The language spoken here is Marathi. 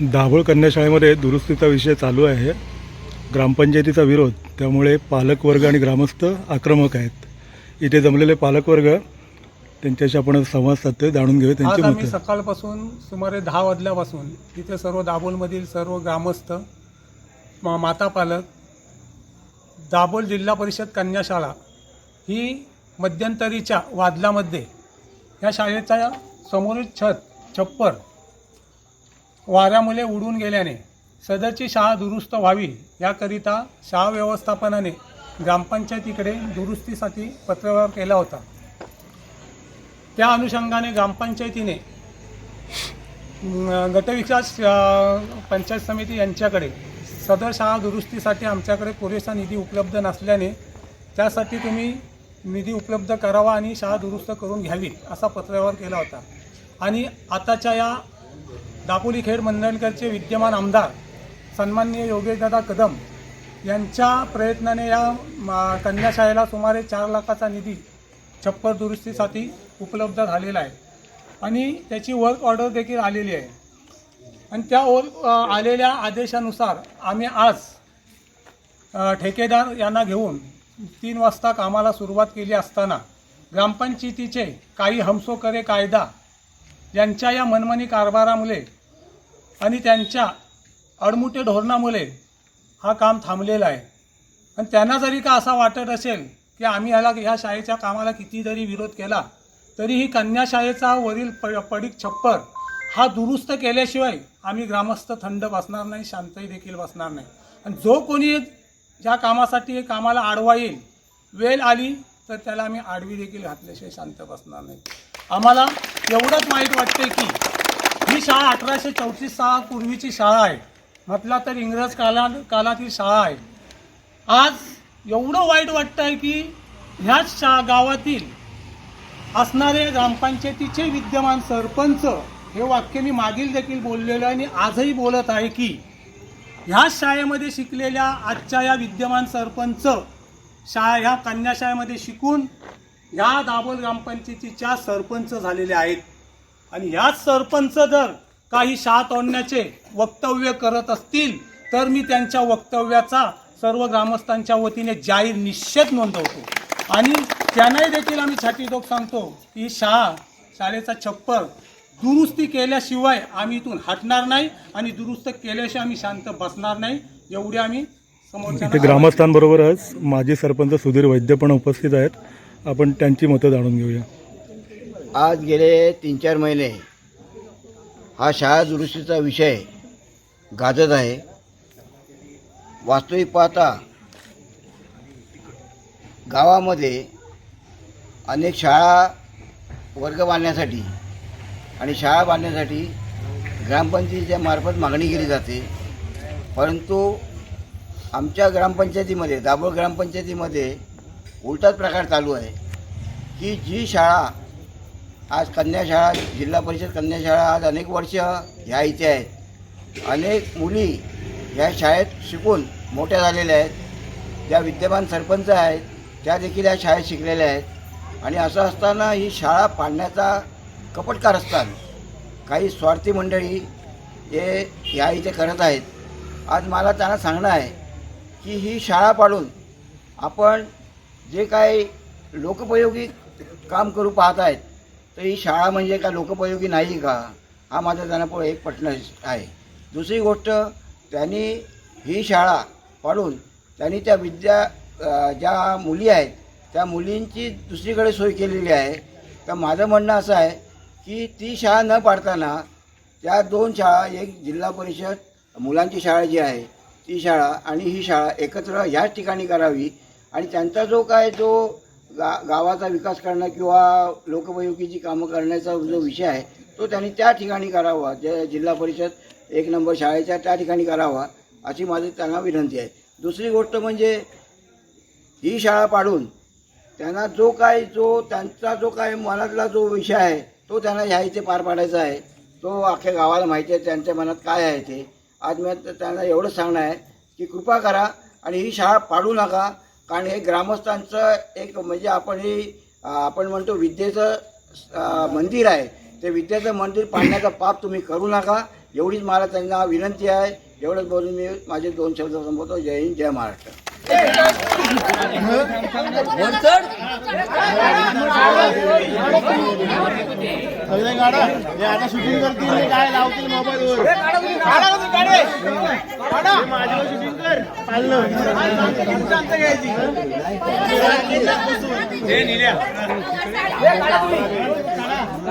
दाभोळ कन्या शाळेमध्ये दुरुस्तीचा विषय चालू आहे. ग्रामपंचायतीचा विरोध त्यामुळे पालकवर्ग आणि ग्रामस्थ आक्रमक आहेत. इथे जमलेले पालकवर्ग त्यांच्याशी आपण संवाद साधतोय जाणून आज त्यांची आम्ही मतं. सकाळपासून सुमारे दहा वाजल्यापासून तिथे सर्व दाभोलमधील सर्व ग्रामस्थ म- माता पालक दाभोल जिल्हा परिषद कन्या शाळा ही मध्यंतरीच्या वादलामध्ये या शाळेच्या समोरील छत छप्पर वाऱ्यामुळे उडून गेल्याने सदरची शाळा दुरुस्त व्हावी याकरिता शाळा व्यवस्थापनाने ग्रामपंचायतीकडे दुरुस्तीसाठी पत्रव्यवहार केला होता. त्या अनुषंगाने ग्रामपंचायतीने गटविकास पंचायत समिती यांच्याकडे सदर शाळा दुरुस्तीसाठी आमच्याकडे पुरेसा निधी उपलब्ध नसल्याने त्यासाठी तुम्ही निधी उपलब्ध करावा आणि शाळा दुरुस्त करून घ्यावी असा पत्रव्यवहार केला होता. आणि आताच्या या दापोली खेड मंडणकरचे विद्यमान आमदार सन्माननीय योगेशदादा कदम यांच्या प्रयत्नाने या कन्याशाळेला सुमारे चार लाखाचा निधी छप्पर दुरुस्तीसाठी उपलब्ध झालेला आहे. आणि त्याची वर्क ऑर्डर देखील आलेली आहे. आणि त्या वर्क आलेल्या आदेशानुसार आम्ही आज ठेकेदार यांना घेऊन तीन वाजता कामाला सुरुवात केली असताना ग्रामपंचायतीचे काही हमसो करे कायदा यांच्या या मनमनी कारभारामुळे आणि त्यांच्या अडमुटे धोरणामुळे हा काम थांबलेला आहे. आणि त्यांना जरी का असा वाटत असेल की आम्ही ह्याला ह्या शाळेच्या कामाला किती जरी विरोध केला तरीही कन्या शाळेचा वरील प पडीक छप्पर हा दुरुस्त केल्याशिवाय आम्ही ग्रामस्थ थंड बसणार नाही शांतही देखील बसणार नाही. आणि जो कोणी ज्या कामासाठी कामाला आडवा येईल वेळ आली तर त्याला आम्ही आडवी देखील घातल्याशिवाय शांत बसणार नाही. आम्हाला एवढंच वाईट वाटते की ही शाळा अठराशे चौतीस सहा पूर्वीची शाळा आहे. म्हटला तर इंग्रज काला कालातील शाळा आहे. आज एवढं वाईट वाटतं आहे की ह्याच शा गावातील असणारे ग्रामपंचायतीचे विद्यमान सरपंच हे वाक्य मी मागील देखील बोललेलो आहे आणि आजही बोलत आहे की ह्याच शाळेमध्ये शिकलेल्या आजच्या या विद्यमान सरपंच शाळा ह्या कन्याशाळेमध्ये शिकून ह्या दाभोल ग्रामपंचायतीच्या सरपंच झालेले आहेत. आणि याच सरपंच जर काही शात तोडण्याचे वक्तव्य करत असतील तर मी त्यांच्या वक्तव्याचा सर्व ग्रामस्थांच्या वतीने जाहीर निषेध नोंदवतो. आणि त्यांनाही देखील आम्ही छातीदोक सांगतो की शाळा शाळेचा छप्पर दुरुस्ती केल्याशिवाय आम्ही इथून हटणार नाही आणि दुरुस्त केल्याशिवाय आम्ही शांत बसणार नाही एवढे आम्ही इथे ग्रामस्थांबरोबरच माजी सरपंच सुधीर वैद्य पण उपस्थित आहेत. आपण त्यांची मतं जाणून घेऊया. आज गेले तीन चार महिने. हा शाळा दुरुस्तीचा विषय गाजत आहे. वास्तविक पाहता गावामध्ये अनेक शाळा वर्ग बांधण्यासाठी आणि शाळा बांधण्यासाठी ग्रामपंचायतीच्या मार्फत मागणी केली जाते. परंतु आमच्या ग्रामपंचायतीमध्ये दाभोळ ग्रामपंचायतीमध्ये उलटाच प्रकार चालू आहे की जी शाळा आज कन्या शाळा जिल्हा परिषद कन्याशाळा आज अनेक वर्ष ह्या इथे आहेत. अनेक मुली ह्या शाळेत शिकून मोठ्या झालेल्या आहेत. ज्या विद्यमान सरपंच आहेत त्या देखील या शाळेत शिकलेल्या आहेत. आणि असं असताना ही शाळा पाडण्याचा कपटकार असतात. काही स्वार्थी मंडळी जे ह्या इथे करत आहेत. आज मला त्यांना सांगणं आहे की ही शाळा पाडून आपण जे काही लोकोपयोगी काम करू पाहत आहेत तर ही शाळा म्हणजे का लोकोपयोगी नाही का? हा माझा त्यांना एक प्रश्न आहे. दुसरी गोष्ट त्यांनी ही शाळा पाडून त्यांनी त्या विद्या ज्या मुली आहेत त्या मुलींची दुसरीकडे सोय केलेली आहे. तर माझं म्हणणं असं आहे की ती शाळा न पाडताना त्या दोन शाळा एक जिल्हा परिषद मुलांची शाळा जी आहे ती शाळा आणि ही शाळा एकत्र ह्याच ठिकाणी करावी. आणि त्यांचा जो काय जो गा गावाचा विकास करणं किंवा लोकोपयोगीची कामं करण्याचा जो विषय आहे तो त्यांनी त्या ठिकाणी करावा. जे जिल्हा परिषद एक नंबर शाळेच्या त्या ठिकाणी करावा अशी माझी त्यांना विनंती आहे. दुसरी गोष्ट म्हणजे ही शाळा पाडून त्यांना जो काय जो त्यांचा जो काय मनातला जो विषय आहे तो त्यांना ह्या इथे पार पाडायचा आहे. तो अख्ख्या गावाला माहिती आहे त्यांच्या मनात काय आहे ते. आज मी त्यांना एवढं सांगणं आहे की कृपा करा आणि ही शाळा पाडू नका. कारण हे ग्रामस्थांचं एक म्हणजे आपण ही आपण म्हणतो विद्येचं मंदिर आहे. ते विद्येचं मंदिर पाडण्याचा पाप तुम्ही करू नका. एवढीच मला त्यांना विनंती आहे. एवढंच बोलून मी माझे दोन शब्द संपवतो. जय हिंद जय महाराष्ट्र. सगळे गाडा हे आता शूटिंग करतील काय लावतील मोबाईलवर माझ्यावर शूटिंग कर पाहिलं